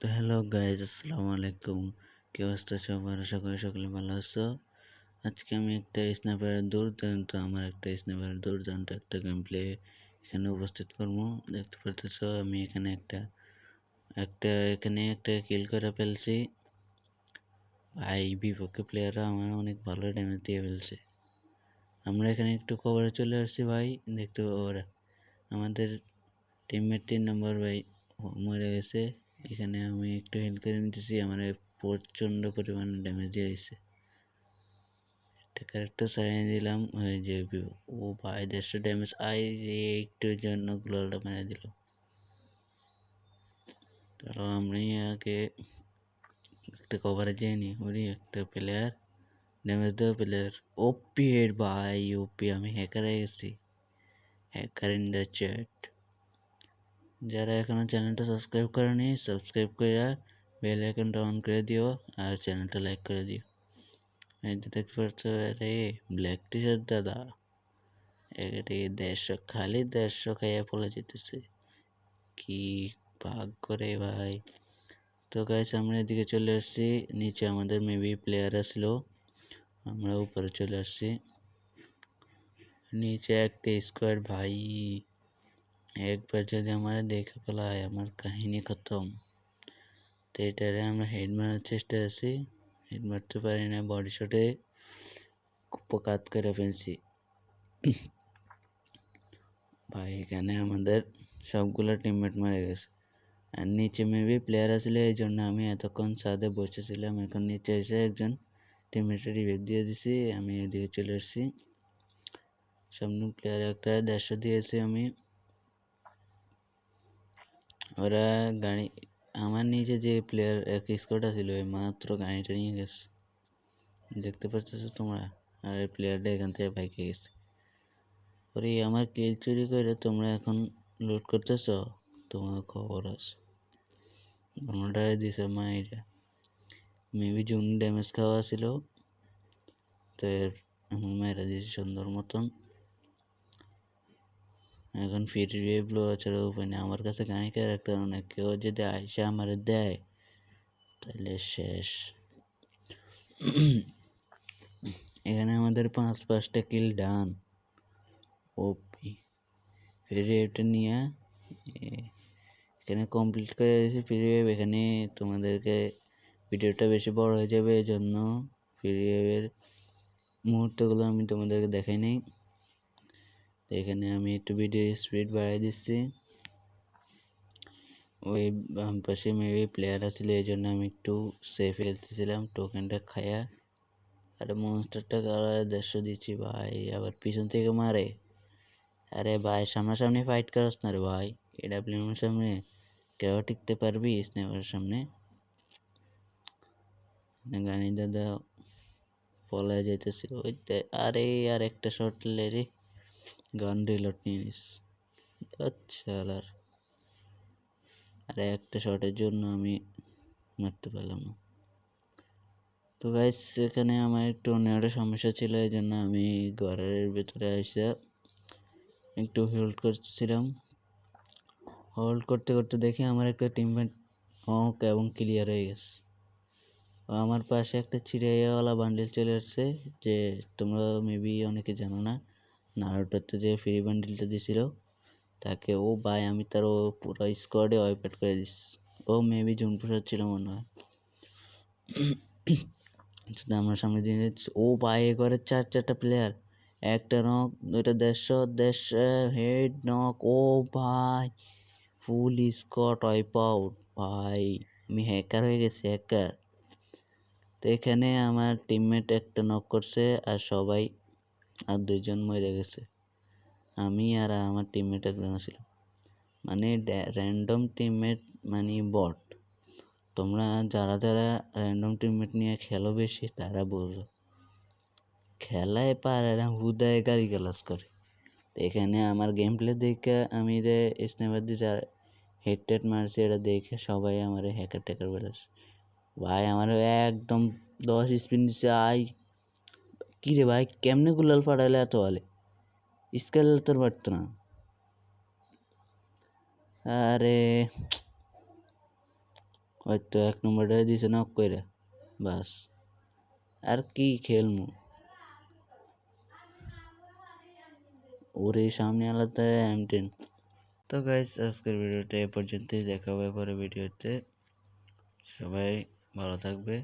তো hello guys আসসালামু আলাইকুম। কি অবস্থা সবার? আশা করি সকলে ভালো আছো। আজকে আমি একটা স্ন্যাপারের দুর্দান্ত, আমার একটা স্ন্যাপারের দুর্দান্ত একটা গেম প্লে এখানে উপস্থিত করব। দেখতে পারতেছ, আমি এখানে একটা একটা, এখানে একটা কিল করে ফেলছি। ভাই বিপক্ষে প্লেয়াররা আমার অনেক ভালো ড্যামেজ দিয়ে ফেলছে। আমরা এখানে একটু কভারে চলে আসছি ভাই। দেখতে ওরা। আমাদের টিমমেট তিন নম্বর ভাই মরে গেছে। এখানে আমি একটু হেল্প করে নিতেছি, আমার প্রচণ্ড পরিমাণে ড্যামেজ দিয়ে দিচ্ছে একটা ক্যারেক্টার সারিয়ে দিলাম যে ও ভাই দেড়শো ড্যামেজ আই একটু জন্য গ্লোলটা মেরে দিল। চলো আমি আগে একটা কভারে যাইনি ওরই একটা প্লেয়ার ড্যামেজ দেওয়া প্লেয়ার ওপি হেড ভাই ওপি আমি হ্যাকার হয়ে গেছি। হ্যাকার ইন দ্য চ্যাট যারা এখনও চ্যানেলটা সাবস্ক্রাইব করেনি সাবস্ক্রাইব করে বেল আইকনটা অন করে দিও আর চ্যানেলটা লাইক করে দিও এই যে দেখতে পাচ্ছ আরে ব্ল্যাক টি শার্ট দাদা এটি দেড়শো খালি দেড়শো খাইয়া পড়ে যেতেছে কি ভাগ করে ভাই তো গাইস আমরা এদিকে চলে আসছি নিচে আমাদের মেবি প্লেয়ার আসলো আমরা উপরে চলে আসছি নিচে একটা স্কোয়াড ভাই একবার যদি আমার দেখে ফেলায় আমার কাহিনী খতম, তো এটারে আমরা হেড মারার চেষ্টা আছি। হেড মারতে পারি না বডি শটে কুপকাত করে ফেলছি। ভাই, এখানে আমাদের সবগুলো টিমমেট মারা গেছে। আর নিচে মেবি প্লেয়ার আসলে এই জন্য আমি এতক্ষণ সাদে বসেছিলাম, এখন নিচে এসে একজন টিমমেটের রিভেট দিয়ে দিছি, আমি এদিকে চলে এসেছি সামনে প্লেয়ার একটা দেড়শো দিয়েছি আমি। ওরা গাড়ি, আমার নিচে যে প্লেয়ার এক স্কোয়াডটা ছিল ওই মাত্র গাড়িটা নিয়ে গেছে। দেখতে পাচ্ছ তোমরা? আর প্লেয়ারটা এখান থেকে বাইকে গেছে। ওরে, আমার কিল চুরি করে তোমরা এখন লুট করতেছ? তোমার খবর আছে। কোনোটাই দিছে মাইরা মেবি জুন ড্যামেজ খাওয়া ছিল তো এর মায়েরা দিয়েছে সুন্দর মতন। এখন ফ্রি রিভিউ ছাড়া উপায় নেই। আমার কাছে গাড়ি ক্যারেক্টার না? কেউ যদি আইসে আমার দেয় তাহলে শেষ। এখানে আমাদের পাঁচ পাঁচটা কিল ডান ওপি ফ্রি নিয়ে এখানে কমপ্লিট করে দিয়েছি ফ্রি এখানে তোমাদেরকে ভিডিওটা বেশি বড় হয়ে যাবে এই জন্য ফ্রি মুহূর্তগুলো আমি তোমাদেরকে দেখাই নেই। এখানে আমি একটু ভিডিও স্পিড বাড়াই দিচ্ছি। ওই বাম পাশে মেবি প্লেয়ার আসলে এই জন্য আমি একটু সেফ খেলতেছিলাম টোকেনটা খায়া। আরে মনস্টারটা দেড়শো দিচ্ছি ভাই, আবার পিছন থেকে মারে। আরে ভাই, সামনাসামনি ফাইট করাস না রে ভাই। এডাব্লিউএমের সামনে কেউ টিকতে পারবি স্নেপারের সামনে। গানি দাদা, পলায় যাইতেছে। ওই আরে আর একটা শট রে। গান রিলোড নিয়ে নিস। আচ্ছা আর, একটা শটের জন্য আমি মারতে পারলাম না। তো গাইস এখানে আমার একটু নেটের সমস্যা ছিল, এই জন্য আমি ঘরের ভেতরে এসে একটু হোল্ড করছিলাম হোল্ড করতে করতে দেখি আমার একটা টিমমেট হক এবং ক্লিয়ার হয়ে গেছে। আমার পাশে একটা চিড়িয়াওয়ালা বান্ডেল চলে আসছে, যে তোমরা মেবি অনেকে জানো না। নারুটোতে যে ফ্রি বান্ডিলটা দিছিল, তাকে ও ভাই আমি তার ও পুরো স্কোয়াডে ওয়াইপেট করে দিস। ও মেবি জুন প্রসাদ ছিল মনে হয়। আমার সামনে দিয়ে ও ভাই এ করে চার, চারটা প্লেয়ার একটা নক দুইটা দেড়শো দেড়শো হেড নক ও ভাই ফুল স্কট ওয়াইপ আউট ভাই, আমি হ্যাকার হয়ে গেছি হ্যাকার তো এখানে আমার টিমমেট একটা নক করছে, আর সবাই আর দুইজন মরে গেছে। আমি আর আমার টিমমেট একজন ছিল মানে র্যান্ডম টিমমেট মানে বট তোমরা যারা যারা র্যান্ডম টিমমেট নিয়ে খেলো বেশি, তারা বোঝো। খেলায় পারে না, হুদায় গাড়ি গালাস করে এখানে আমার গেম প্লে দেখে আমি যে স্নেপার দিয়ে যা হেড টেড মারছি, এটা দেখে সবাই আমার হ্যাকার ট্যাকার বলে ভাই আমার একদম দশ স্পিন দিচ্ছে আই কী রে ভাই, কেমনে গুলাল ফাটাইলে এত বলে স্কেল তোর পারতো না। আরে, ওই তো এক নম্বরটা দিছে নক কইরা, বাস। আর কি খেলমু? ওরে সামনে আলাদা এম টেন তো গাইস আজকের ভিডিওটা এ পর্যন্তই। দেখা হবে পরে ভিডিওতে। সবাই ভালো থাকবে।